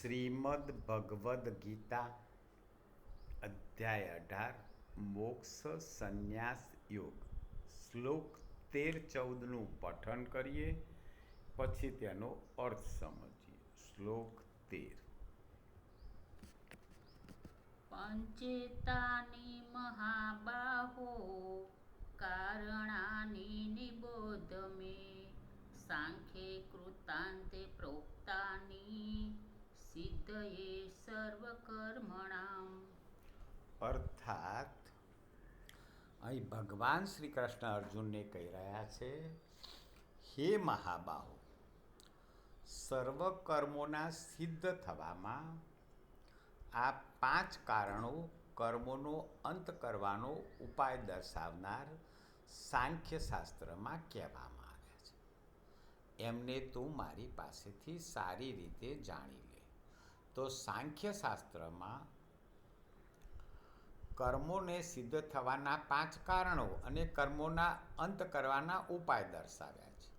શ્રીમદ ભગવદ્ ગીતા અધ્યાય અઢાર, મોક્ષ સંન્યાસ યોગ. શ્લોક તેર ચૌદનું પઠન કરીએ, પછી તેનો અર્થ સમજીએ. શ્લોક તેર. પંચેતાની મહાબાહો કારણાની નિબોધ મે સાંખે કૃતાંતે પ્રોક્તાની સિદ્ધયે સર્વકર્મણામ અર્થાત, અહીં ભગવાન શ્રી કૃષ્ણ અર્જુનને કહી રહ્યા છે, હે મહાબાહુ, સર્વ કર્મોના સિદ્ધ થવામાં આ પાંચ કારણો કર્મોનો અંત કરવાનો ઉપાય દર્શાવનાર સાંખ્ય શાસ્ત્રમાં કહેવામાં આવ્યા છે. એમને તું મારી પાસેથી સારી રીતે જાણી તો સાંખ્ય શાસ્ત્રમાં કર્મોને સિદ્ધ થવાના પાંચ કારણો અને કર્મોના અંત કરવાના ઉપાય દર્શાવ્યા છે.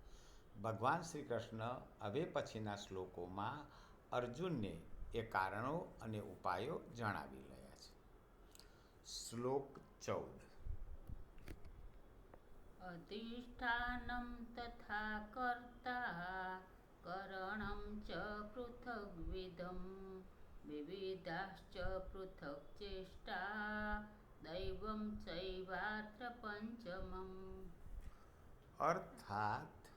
ભગવાન શ્રી કૃષ્ણ હવે પછીના શ્લોકોમાં અર્જુનને એ કારણો અને ઉપાયો જણાવી રહ્યા છે. શ્લોક ચૌદ. અધિષ્ઠાનમ તથા કર્તા પૃથગ્વિધમ વિવિધાશ્ચ પૃથક ચેષ્ટા દૈવમ ચૈવાત્ર પંચમમ અર્થાત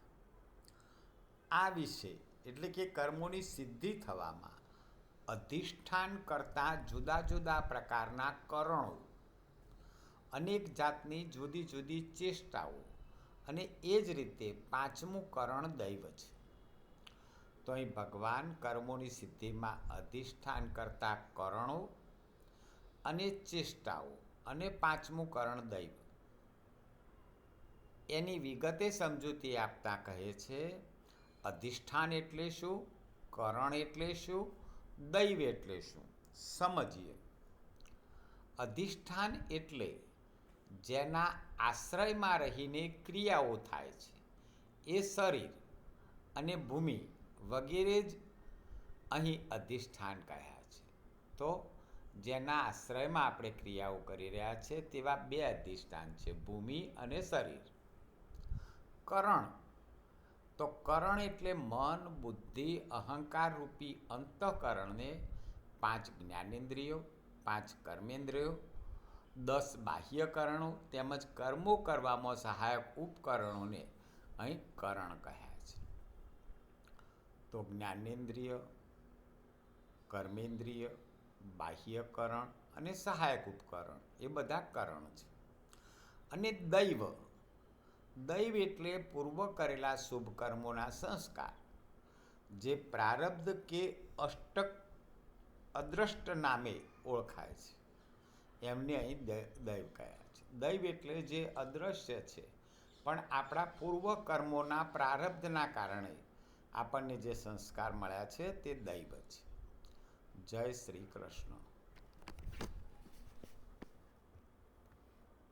આ વિશે એટલે કે કર્મોની સિદ્ધિ થવામાં અધિષ્ઠાન કરતા જુદા જુદા પ્રકારના કરણો અનેક જાતની જુદી જુદી ચેષ્ટાઓ અને એ જ રીતે પાંચમું કરણ દૈવ છે. તો અહીં ભગવાન કર્મોની સિદ્ધિમાં અધિષ્ઠાન કરતા કરણો અને ચેષ્ટાઓ અને પાંચમું કરણ દૈવ. એની વિગતે સમજૂતી આપતા કહે છે, અધિષ્ઠાન એટલે શું, કરણ એટલે શું, દૈવ એટલે શું? સમજીએ. અધિષ્ઠાન એટલે જેના આશ્રયમાં રહીને ક્રિયાઓ થાય છે. એ શરીર અને ભૂમિ વગેરે જ અહીં અધિષ્ઠાન કહ્યા છે. તો જેના આશ્રયમાં આપણે ક્રિયાઓ કરી રહ્યા છે તેવા બે અધિષ્ઠાન છે, ભૂમિ અને શરીર. કરણ. તો કરણ એટલે મન, બુદ્ધિ, અહંકાર રૂપી અંતઃકરણને પાંચ જ્ઞાનેન્દ્રિયો, પાંચ કર્મેન્દ્રિયો, દસ બાહ્યકરણો તેમજ કર્મો કરવામાં સહાયક ઉપકરણોને અહીં કરણ કહ્યા તો જ્ઞાનેન્દ્રિય, કર્મેન્દ્રિય, બાહ્યકરણ અને સહાયક ઉપકરણ એ બધા કરણ છે. અને દૈવ દૈવ એટલે પૂર્વ કરેલા શુભ કર્મોના સંસ્કાર, જે પ્રારબ્ધ કે અષ્ટક, અદ્રષ્ટ નામે ઓળખાય છે. એમને અહીં દૈવ કહ્યા છે. દૈવ એટલે જે અદૃશ્ય છે, પણ આપણા પૂર્વ કર્મોના પ્રારબ્ધના કારણે આપણને જે સંસ્કાર મળ્યા છે તે દૈવ છે. જય શ્રી કૃષ્ણ.